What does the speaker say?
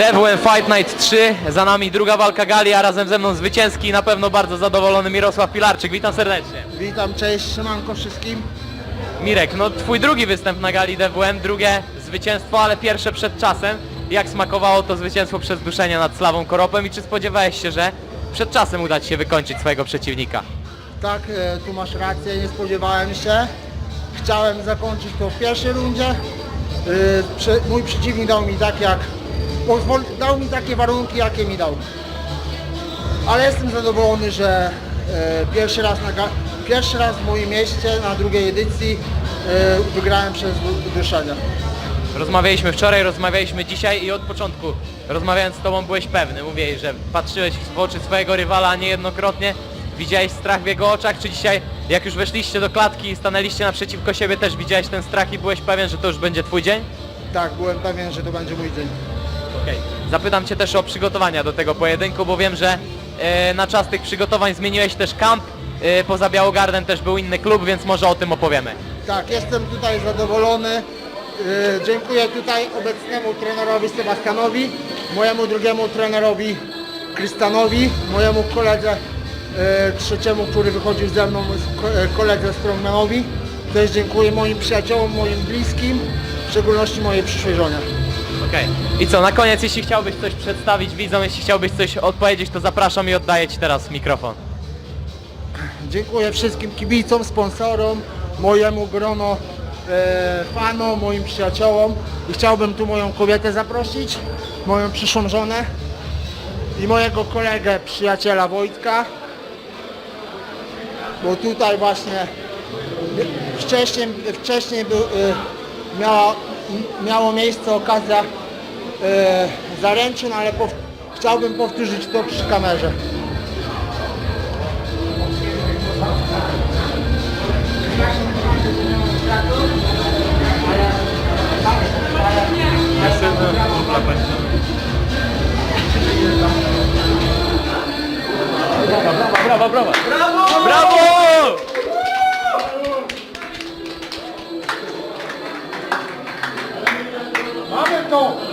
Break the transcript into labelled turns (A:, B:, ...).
A: DWM Fight Night 3, za nami druga walka gali, a razem ze mną zwycięski i na pewno bardzo zadowolony Mirosław Pilarczyk. Witam serdecznie.
B: Witam, cześć, siemanko wszystkim.
A: Mirek, no twój drugi występ na gali DWM, drugie zwycięstwo, ale pierwsze przed czasem. Jak smakowało to zwycięstwo przez duszenie nad Slawą Koropem i czy spodziewałeś się, że przed czasem uda Ci się wykończyć swojego przeciwnika?
B: Tak, e, tu masz rację, nie spodziewałem się. Chciałem zakończyć to w pierwszej rundzie. E, prze- Mój przeciwnik dał mi tak jak... Dał mi takie warunki, jakie mi dał. Ale jestem zadowolony, że e, pierwszy raz, na pierwszy raz w moim mieście na drugiej edycji e, wygrałem przez du- duszenie.
A: Rozmawialiśmy wczoraj, rozmawialiśmy dzisiaj i od początku rozmawiając z Tobą byłeś pewny. Mówiłeś, że patrzyłeś w oczy swojego rywala niejednokrotnie, widziałeś strach w jego oczach, czy dzisiaj jak już weszliście do klatki i stanęliście naprzeciwko siebie też widziałeś ten strach i byłeś pewien, że to już będzie Twój dzień?
B: Tak, byłem pewien, że to będzie mój dzień.
A: Okej. Zapytam Cię też o przygotowania do tego pojedynku, bo wiem, że e, na czas tych przygotowań zmieniłeś też kamp. E, poza Białogardem też był inny klub, więc może o tym opowiemy.
B: Tak, jestem tutaj zadowolony. Yy, Dziękuję tutaj obecnemu trenerowi Sebastianowi, mojemu drugiemu trenerowi Krystanowi, mojemu koledze yy, trzeciemu, który wychodził ze mną, z- e, koledze Strongmanowi. Też dziękuję moim przyjaciołom, moim bliskim, w szczególności mojej przyszłej żonie.
A: Okej. I co, na koniec, jeśli chciałbyś coś przedstawić widzom, jeśli chciałbyś coś odpowiedzieć, to zapraszam i oddaję Ci teraz mikrofon.
B: Dziękuję wszystkim kibicom, sponsorom, mojemu grono e, fanom, moim przyjaciołom i chciałbym tu moją kobietę zaprosić, moją przyszłą żonę i mojego kolegę, przyjaciela Wojtka, bo tutaj właśnie wcześniej, wcześniej był, e, miała, miało miejsce okazja E, zaręczyn, ale pow chciałbym powtórzyć to przy kamerze.
A: Brawo, brawo, brawo! Brawo! brawo! Mamy to!